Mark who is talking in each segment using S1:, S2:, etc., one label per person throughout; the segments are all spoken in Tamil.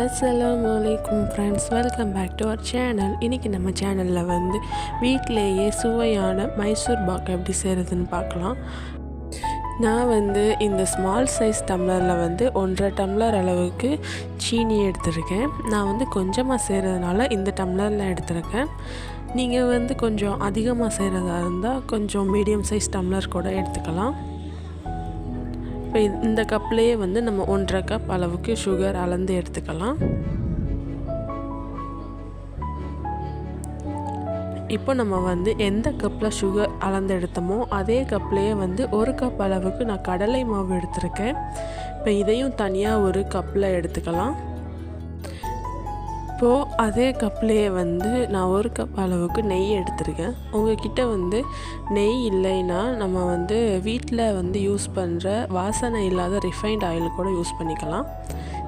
S1: அஸ்லாம் அலைக்கும் friends welcome back to our channel இன்றைக்கி நம்ம சேனலில் வந்து வீட்டிலேயே சுவையான மைசூர் பாக் எப்படி செய்கிறதுன்னு பார்க்கலாம். நான் வந்து இந்த ஸ்மால் சைஸ் டம்ளரில் வந்து ஒன்றரை டம்ளர் அளவுக்கு சீனி எடுத்திருக்கேன். நான் வந்து கொஞ்சமாக செய்கிறதுனால இந்த டம்ளரில் எடுத்திருக்கேன். நீங்கள் வந்து கொஞ்சம் அதிகமாக செய்கிறதா இருந்தால் கொஞ்சம் மீடியம் சைஸ் டம்ளர் கூட எடுத்துக்கலாம். இப்போ இந்த கப்லேயே வந்து நம்ம ஒன்றரை கப் அளவுக்கு சுகர் அளந்து எடுத்துக்கலாம். இப்போ நம்ம வந்து எந்த கப்பில் சுகர் அளந்து எடுத்தோமோ அதே கப்லேயே வந்து ஒரு கப் அளவுக்கு நான் கடலை மாவு எடுத்திருக்கேன். இப்போ இதையும் தனியாக ஒரு கப்பில் எடுத்துக்கலாம். இப்போது அதே கப்லேயே வந்து நான் ஒரு கப் அளவுக்கு நெய் எடுத்திருக்கேன். உங்ககிட்ட வந்து நெய் இல்லைன்னா நம்ம வந்து வீட்டில் வந்து யூஸ் பண்ணுற வாசனை இல்லாத ரிஃபைண்ட் ஆயில் கூட யூஸ் பண்ணிக்கலாம்.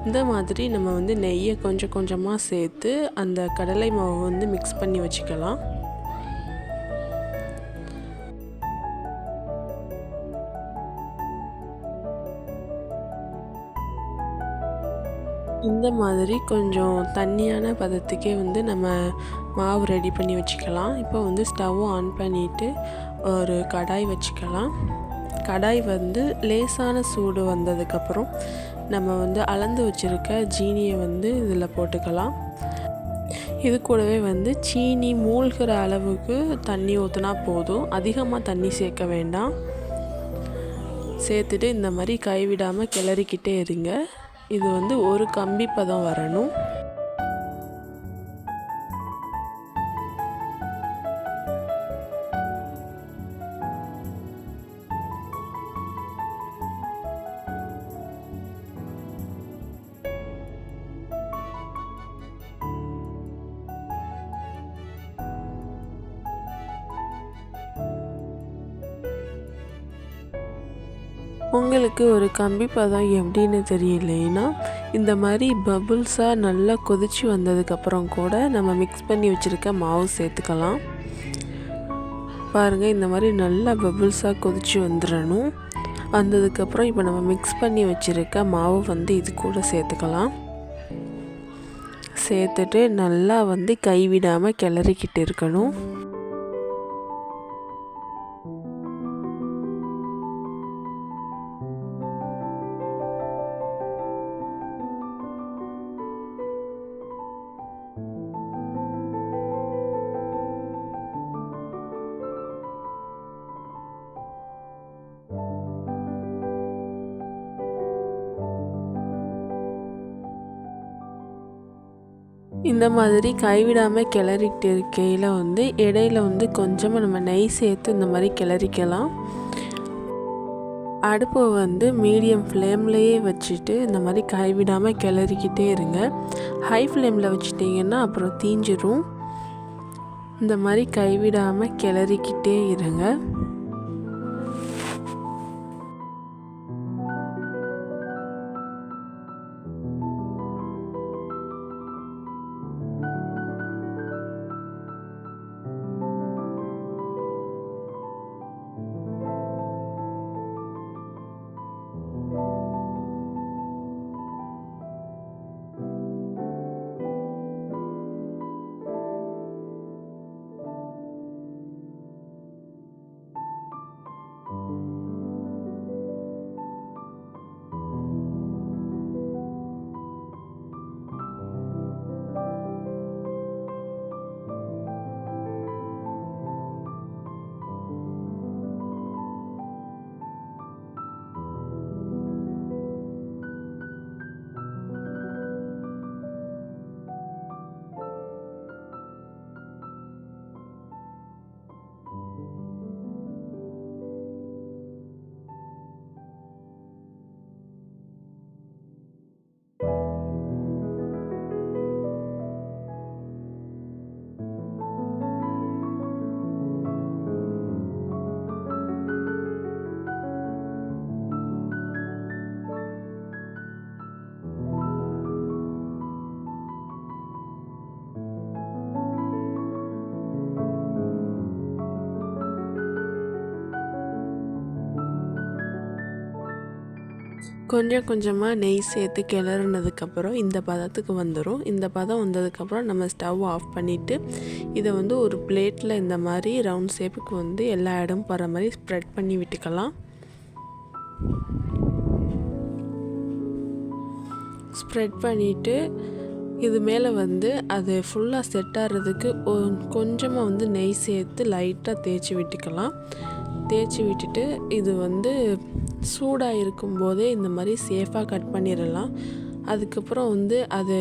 S1: இந்த மாதிரி நம்ம வந்து நெய்யை கொஞ்சம் கொஞ்சமாக சேர்த்து அந்த கடலை மாவை வந்து மிக்ஸ் பண்ணி வச்சுக்கலாம். இந்த மாதிரி கொஞ்சம் தண்ணியான பதத்துக்கே வந்து நம்ம மாவு ரெடி பண்ணி வச்சுக்கலாம். இப்போ வந்து ஸ்டவ்வும் ஆன் பண்ணிவிட்டு ஒரு கடாய் வச்சுக்கலாம். கடாய் வந்து லேசான சூடு வந்ததுக்கப்புறம் நம்ம வந்து அளந்து வச்சுருக்க ஜீனியை வந்து இதில் போட்டுக்கலாம். இது கூடவே வந்து சீனி மூழ்கிற அளவுக்கு தண்ணி ஊற்றினா போதும். அதிகமாக தண்ணி சேர்க்க வேண்டாம். சேர்த்துட்டு இந்த மாதிரி கைவிடாமல் கிளறிக்கிட்டே இருங்க. இது வந்து ஒரு கம்பி பதம் வரணும். உங்களுக்கு ஒரு கம்பி பதம் எப்படின்னு தெரியலைன்னா இந்த மாதிரி பபுள்ஸாக நல்லா கொதிச்சு வந்ததுக்கப்புறம் கூட நம்ம மிக்ஸ் பண்ணி வச்சுருக்க மாவு சேர்த்துக்கலாம். பாருங்கள் இந்த மாதிரி நல்லா பபுள்ஸாக கொதிச்சு வந்துடணும். வந்ததுக்கப்புறம் இப்போ நம்ம மிக்ஸ் பண்ணி வச்சுருக்க மாவு வந்து இது கூட சேர்த்துக்கலாம். சேர்த்துட்டு நல்லா வந்து கைவிடாமல் கிளறிக்கிட்டு இருக்கணும். இந்த மாதிரி கைவிடாமல் கிளறிட்டு இருக்கையில் வந்து இடையில வந்து கொஞ்சமாக நம்ம நெய் சேர்த்து இந்த மாதிரி கிளறிக்கலாம். அடுப்பை வந்து மீடியம் ஃப்ளேம்லேயே வச்சுட்டு இந்த மாதிரி கைவிடாமல் கிளறிக்கிட்டே இருங்க. ஹை ஃப்ளேமில் வச்சுட்டிங்கன்னா அப்புறம் தீஞ்சிரும். இந்த மாதிரி கைவிடாமல் கிளறிக்கிட்டே இருங்க. கொஞ்சம் கொஞ்சமாக நெய் சேர்த்து கிளறுனதுக்கப்புறம் இந்த பதத்துக்கு வந்துடும் இந்த பதம் வந்ததுக்கப்புறம் நம்ம ஸ்டவ் ஆஃப் பண்ணிவிட்டு இதை வந்து ஒரு பிளேட்டில் இந்த மாதிரி ரவுண்ட் ஷேப்புக்கு வந்து எல்லா இடமும் போகிற மாதிரி ஸ்ப்ரெட் பண்ணி விட்டுக்கலாம். ஸ்ப்ரெட் பண்ணிவிட்டு இது மேலே வந்து அது ஃபுல்லாக செட் ஆகிறதுக்கு கொஞ்சமாக வந்து நெய் சேர்த்து லைட்டாக தேய்ச்சி விட்டுக்கலாம். தேய்ச்சி விட்டுட்டு இது வந்து சூடாக இருக்கும்போதே இந்த மாதிரி சேஃபாக கட் பண்ணிடலாம். அதுக்கப்புறம் வந்து அது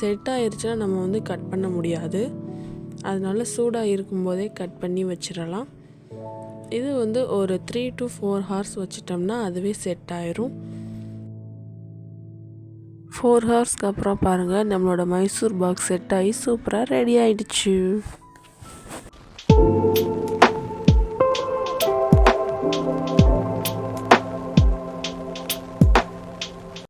S1: செட் ஆயிடுச்சுன்னா நம்ம வந்து கட் பண்ண முடியாது. அதனால சூடாக இருக்கும்போதே கட் பண்ணி வச்சிடலாம். இது வந்து ஒரு த்ரீ டு ஃபோர் ஹவர்ஸ் வச்சிட்டோம்னா அதுவே செட் ஆயிரும் ஃபோர் ஹவர்ஸ்க்கு அப்புறம் பாருங்கள் நம்மளோட மைசூர் பாக்ஸ் செட் ஆகி சூப்பராக ரெடி ஆயிடுச்சு.